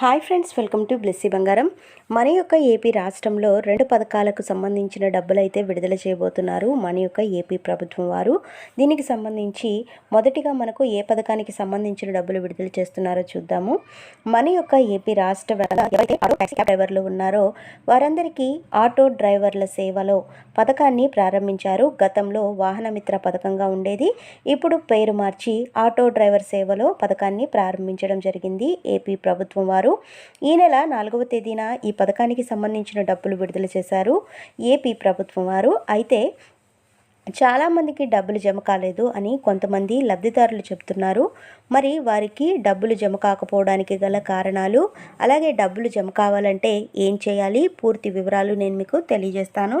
Hi friends welcome to Blessy Bangaram. మన యొక్క AP రాష్ట్రంలో రెండు పథకాలకు సంబంధించిన డబ్బులైతే విడుదల చేయబోతున్నారు మన యొక్క ఏపీ ప్రభుత్వం వారు. దీనికి సంబంధించి మొదటిగా మనకు ఏ పథకానికి సంబంధించిన డబ్బులు విడుదల చేస్తున్నారో చూద్దాము. మన యొక్క ఏపీ రాష్ట్ర ఎవరైతే ఆటో డ్రైవర్లు ఉన్నారో వారందరికీ ఆటో డ్రైవర్ల సేవలో పథకాన్ని ప్రారంభించారు. గతంలో వాహనమిత్ర పథకంగా ఉండేది. ఇప్పుడు పేరు మార్చి ఆటో డ్రైవర్ సేవలో పథకాన్ని ప్రారంభించడం జరిగింది. ఏపీ ప్రభుత్వం వారు ఈ నెల నాలుగవ తేదీన ఈ పథకానికి సంబంధించిన డబ్బులు విడుదల చేశారు ఏపీ ప్రభుత్వం వారు. అయితే చాలామందికి డబ్బులు జమ కాలేదు అని కొంతమంది లబ్ధిదారులు చెప్తున్నారు మరి వారికి డబ్బులు జమ కాకపోవడానికి గల కారణాలు అలాగే డబ్బులు జమ కావాలంటే ఏం చేయాలి? పూర్తి వివరాలు నేను మీకు తెలియజేస్తాను.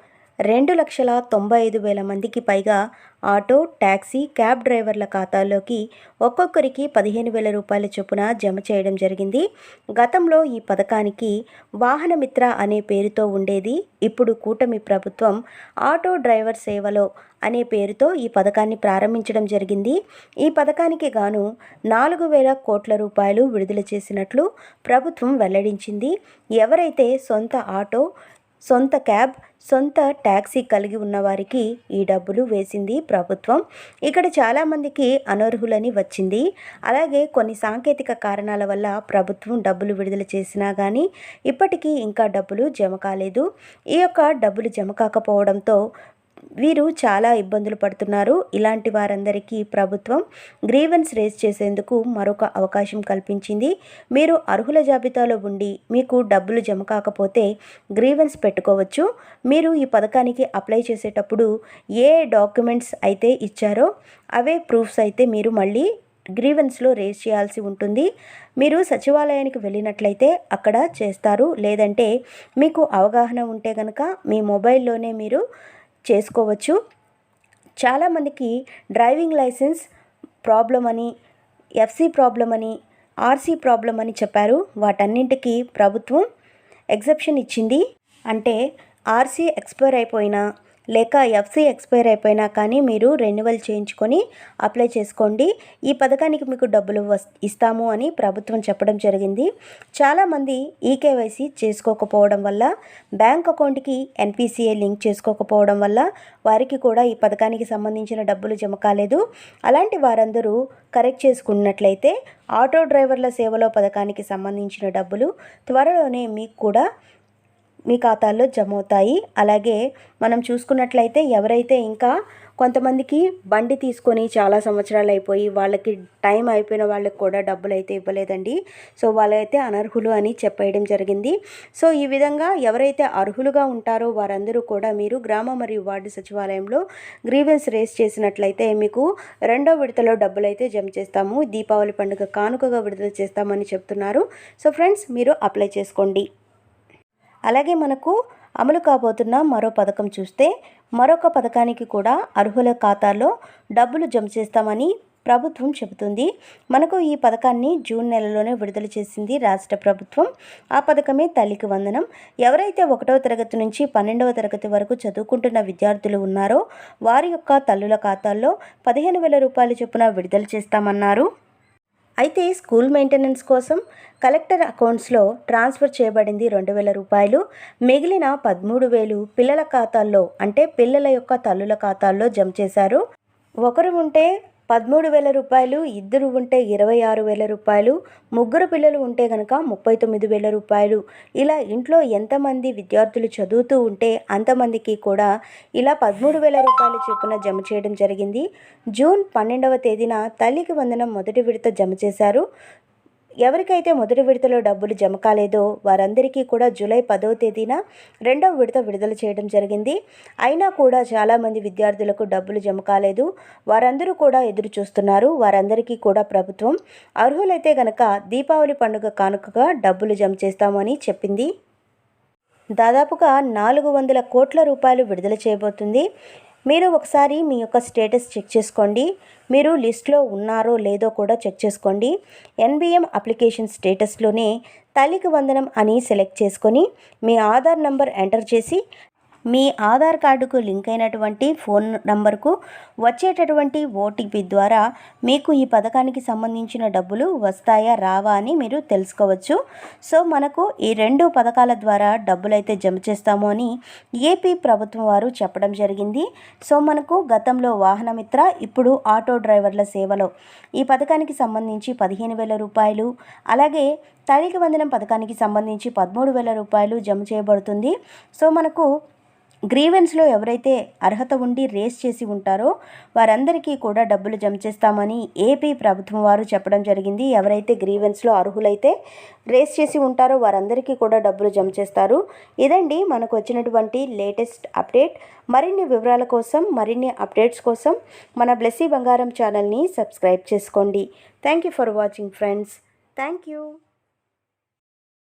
రెండు లక్షల తొంభై ఐదు వేల మందికి పైగా ఆటో ట్యాక్సీ క్యాబ్ డ్రైవర్ల ఖాతాల్లోకి ఒక్కొక్కరికి పదిహేను వేల రూపాయల చొప్పున జమ చేయడం జరిగింది. గతంలో ఈ పథకానికి వాహనమిత్ర అనే పేరుతో ఉండేది. ఇప్పుడు కూటమి ప్రభుత్వం ఆటో డ్రైవర్ సేవలో అనే పేరుతో ఈ పథకాన్ని ప్రారంభించడం జరిగింది. ఈ పథకానికి గాను నాలుగు వేల కోట్ల రూపాయలు విడుదల చేసినట్లు ప్రభుత్వం వెల్లడించింది. ఎవరైతే సొంత ఆటో సొంత క్యాబ్ సొంత ట్యాక్సీ కలిగి ఉన్నవారికి ఈ డబ్బులు వేసింది ప్రభుత్వం. ఇక్కడ చాలామందికి అనర్హులని వచ్చింది. అలాగే కొన్ని సాంకేతిక కారణాల వల్ల ప్రభుత్వం డబ్బులు విడుదల చేసినా కానీ ఇప్పటికీ ఇంకా డబ్బులు జమ కాలేదు. ఈ యొక్క డబ్బులు జమ కాకపోవడంతో వీరు చాలా ఇబ్బందులు పడుతున్నారు. ఇలాంటి వారందరికీ ప్రభుత్వం గ్రీవెన్స్ రేజ్ చేసేందుకు మరొక అవకాశం కల్పించింది. మీరు అర్హుల జాబితాలో ఉండి మీకు డబ్బులు జమ కాకపోతే గ్రీవెన్స్ పెట్టుకోవచ్చు. మీరు ఈ పథకానికి అప్లై చేసేటప్పుడు ఏ డాక్యుమెంట్స్ అయితే ఇచ్చారో అవే ప్రూఫ్స్ అయితే మీరు మళ్ళీ గ్రీవెన్స్లో రేజ్ చేయాల్సి ఉంటుంది. మీరు సచివాలయానికి వెళ్ళినట్లయితే అక్కడ చేస్తారు. లేదంటే మీకు అవగాహన ఉంటే కనుక మీ మొబైల్లోనే మీరు చేసుకోవచ్చు. చాలామందికి డ్రైవింగ్ లైసెన్స్ ప్రాబ్లం అని ఎఫ్సి ప్రాబ్లం అని ఆర్సీ ప్రాబ్లం అని చెప్పారు. వాటన్నింటికి ప్రభుత్వం ఎగ్జెప్షన్ ఇచ్చింది. అంటే ఆర్సీ ఎక్స్పైర్ అయిపోయినా లేక ఎఫ్సి ఎక్స్పైర్ అయిపోయినా కానీ మీరు రెన్యువల్ చేయించుకొని అప్లై చేసుకోండి. ఈ పథకానికి మీకు డబ్బులు వస్ ఇస్తాము అని ప్రభుత్వం చెప్పడం జరిగింది. చాలామంది ఈకేవైసీ చేసుకోకపోవడం వల్ల బ్యాంక్ అకౌంట్కి ఎన్పిసిఏ లింక్ చేసుకోకపోవడం వల్ల వారికి కూడా ఈ పథకానికి సంబంధించిన డబ్బులు జమ కాలేదు. అలాంటి వారందరూ కరెక్ట్ చేసుకున్నట్లయితే ఆటో డ్రైవర్ల సేవలో పథకానికి సంబంధించిన డబ్బులు త్వరలోనే మీకు కూడా మీ ఖాతాల్లో జమ అవుతాయి అలాగే మనం చూసుకున్నట్లయితే ఎవరైతే ఇంకా కొంతమందికి బండి తీసుకొని చాలా సంవత్సరాలు అయిపోయి వాళ్ళకి టైం అయిపోయిన వాళ్ళకి కూడా డబ్బులు అయితే ఇవ్వలేదండి. సో వాళ్ళైతే అనర్హులు అని చెప్పేయడం జరిగింది. సో ఈ విధంగా ఎవరైతే అర్హులుగా ఉంటారో వారందరూ కూడా మీరు గ్రామ మరియు వార్డు సచివాలయంలో గ్రీవెన్స్ రేస్ చేసినట్లయితే మీకు రెండో విడతలో డబ్బులు అయితే జమ చేస్తాము. దీపావళి పండుగ కానుకగా విడుదల చేస్తామని చెప్తున్నారు. సో ఫ్రెండ్స్ మీరు అప్లై చేసుకోండి. అలాగే మనకు అమలు కాబోతున్న మరో పథకం చూస్తే మరొక పథకానికి కూడా అర్హుల ఖాతాల్లో డబ్బులు జమ చేస్తామని ప్రభుత్వం చెబుతుంది. మనకు ఈ పథకాన్ని జూన్ నెలలోనే విడుదల చేసింది రాష్ట్ర ప్రభుత్వం. ఆ పథకమే తల్లికి వందనం. ఎవరైతే ఒకటవ తరగతి నుంచి పన్నెండవ తరగతి వరకు చదువుకుంటున్న విద్యార్థులు ఉన్నారో వారి యొక్క తల్లుల ఖాతాల్లో పదిహేను వేల రూపాయల చొప్పున విడుదల చేస్తామన్నారు. అయితే స్కూల్ మెయింటెనెన్స్ కోసం కలెక్టర్ అకౌంట్స్లో ట్రాన్స్ఫర్ చేయబడింది రెండు వేల రూపాయలు. మిగిలిన పదమూడు వేలు పిల్లల ఖాతాల్లో అంటే పిల్లల యొక్క తల్లుల ఖాతాల్లో జమ చేశారు. ఒకరు ఉంటే పదమూడు వేల రూపాయలు ఇద్దరు ఉంటే ఇరవై ఆరు వేల రూపాయలు ముగ్గురు పిల్లలు ఉంటే కనుక ముప్పై తొమ్మిది వేల రూపాయలు. ఇలా ఇంట్లో ఎంతమంది విద్యార్థులు చదువుతూ ఉంటే అంతమందికి కూడా ఇలా పదమూడు వేల రూపాయలు చొప్పున జమ చేయడం జరిగింది. జూన్ పన్నెండవ తేదీన తల్లికి వందనం మొదటి విడత జమ చేశారు. ఎవరికైతే మొదటి విడతలో డబ్బులు జమ కాలేదో వారందరికీ కూడా జూలై పదవ తేదీన రెండవ విడత విడుదల చేయడం జరిగింది. అయినా కూడా చాలామంది విద్యార్థులకు డబ్బులు జమ కాలేదు. వారందరూ కూడా ఎదురు చూస్తున్నారు. వారందరికీ కూడా ప్రభుత్వం అర్హులైతే గనక దీపావళి పండుగ కానుకగా డబ్బులు జమ చేస్తామని చెప్పింది. దాదాపుగా నాలుగు వందల కోట్ల రూపాయలు విడుదల చేయబోతుంది. మీరు ఒకసారి మీ యొక్క స్టేటస్ చెక్ చేసుకోండి. మీరు లిస్ట్లో ఉన్నారో లేదో కూడా చెక్ చేసుకోండి. ఎన్బిఎం అప్లికేషన్ స్టేటస్లోనే తల్లికి వందనం అని సెలెక్ట్ చేసుకొని మీ ఆధార్ నంబర్ ఎంటర్ చేసి మీ ఆధార్ కార్డుకు లింక్ అయినటువంటి ఫోన్ నంబర్కు వచ్చేటటువంటి ఓటీపీ ద్వారా మీకు ఈ పథకానికి సంబంధించిన డబ్బులు వస్తాయా రావా అని మీరు తెలుసుకోవచ్చు. సో మనకు ఈ రెండు పథకాల ద్వారా డబ్బులు అయితే జమ చేస్తాము అని ఏపీ ప్రభుత్వం వారు చెప్పడం జరిగింది. సో మనకు గతంలో వాహనమిత్ర ఇప్పుడు ఆటో డ్రైవర్ల సేవలో ఈ పథకానికి సంబంధించి పదిహేను వేల రూపాయలు అలాగే తల్లికి వందనం పథకానికి సంబంధించి పదమూడు వేల రూపాయలు జమ చేయబడుతుంది. సో మనకు గ్రీవెన్స్లో ఎవరైతే అర్హత ఉండి రేస్ చేసి ఉంటారో వారందరికీ కూడా డబ్బులు జమ చేస్తామని ఏపీ ప్రభుత్వం వారు చెప్పడం జరిగింది. ఎవరైతే గ్రీవెన్స్లో అర్హులైతే రేస్ చేసి ఉంటారో వారందరికీ కూడా డబ్బులు జమ చేస్తారు. ఇదండి మనకు వచ్చినటువంటి లేటెస్ట్ అప్డేట్. మరిన్ని వివరాల కోసం మరిన్ని అప్డేట్స్ కోసం మన బ్లెస్సీ బంగారం ఛానల్ని సబ్స్క్రైబ్ చేసుకోండి. Thank you for watching friends. Thank you